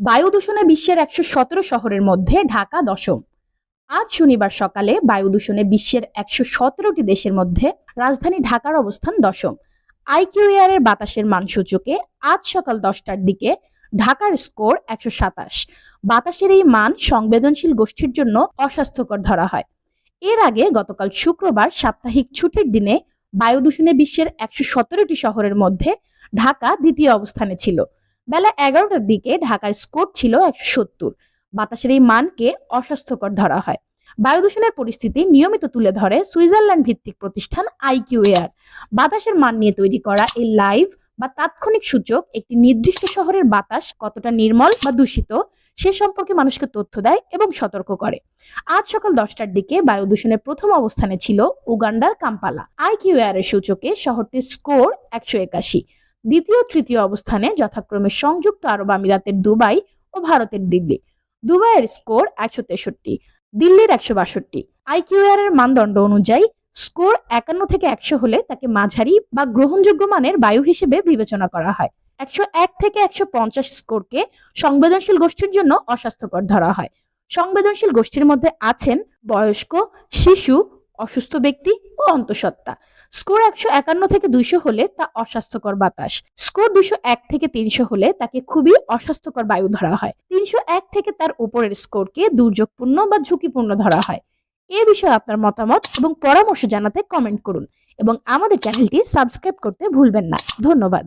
বায়ু দূষণে বিশ্বের একশো সতেরো শহরের মধ্যে ঢাকা দশম। আজ শনিবার সকালে বায়ু দূষণে বিশ্বের একশো সতেরোটি দেশের মধ্যে রাজধানী ঢাকার অবস্থান দশম। আইকিউএয়ার এর বাতাসের মান সূচকে আজ সকাল দশটার দিকে ঢাকার স্কোর একশো সাতাশ। বাতাসের এই মান সংবেদনশীল গোষ্ঠীর জন্য অস্বাস্থ্যকর ধরা হয়। এর আগে গতকাল শুক্রবার সাপ্তাহিক ছুটির দিনে বায়ু দূষণে বিশ্বের একশো সতেরোটি শহরের মধ্যে ঢাকা দ্বিতীয় অবস্থানে ছিল। বেলা এগারোটার দিকে ঢাকায় স্কোর ছিল একশো সত্তর। বাতাসের এই মানকে অস্বাস্থ্যকর ধরা হয়। বায়ু দূষণের পরিস্থিতি নিয়মিত তুলে ধরে সুইজারল্যান্ড ভিত্তিক প্রতিষ্ঠান আইকিউ এয়ার বাতাসের মান নিয়ে তৈরি করা এই লাইভ বা তাৎক্ষণিক সূচক একটি নির্দিষ্ট শহরের বাতাস কতটা নির্মল বা দূষিত, সে সম্পর্কে মানুষকে তথ্য দেয় এবং সতর্ক করে। আজ সকাল দশটার দিকে বায়ু দূষণের প্রথম অবস্থানে ছিল উগান্ডার কাম্পালা। আইকিউ এয়ারের সূচকে শহরটির স্কোর একশো একাশি। দ্বিতীয় তৃতীয় অবস্থানে যথাক্রমে সংযুক্ত আরব আমিরাতের দুবাই ও ভারতের দিল্লি। দুবাইয়ের স্কোর একশো তেষট্টি, দিল্লির একশো বাষট্টি। আইকিউআর এর মানদণ্ড অনুযায়ী স্কোর একান্ন থেকে একশো হলে তাকে মাঝারি বা গ্রহণযোগ্য মানের বায়ু হিসেবে বিবেচনা করা হয়। একশো এক থেকে একশো পঞ্চাশ স্কোরকে সংবেদনশীল গোষ্ঠীর জন্য অস্বাস্থ্যকর ধরা হয়। সংবেদনশীল গোষ্ঠীর মধ্যে আছেন বয়স্ক, শিশু, অসুস্থ ব্যক্তি ও অন্তঃসত্ত্বা। স্কোর একশো একান্ন থেকে দুইশো হলে তা অস্বাস্থ্যকর বাতাস। স্কোর দুশো এক থেকে তিনশো হলে তাকে খুবই অস্বাস্থ্যকর বায়ু ধরা হয়। তিনশো এক থেকে তার উপরের স্কোরকে দুর্যোগপূর্ণ বা ঝুঁকিপূর্ণ ধরা হয়। এ বিষয়ে আপনার মতামত এবং পরামর্শ জানাতে কমেন্ট করুন এবং আমাদের চ্যানেলটি সাবস্ক্রাইব করতে ভুলবেন না। ধন্যবাদ।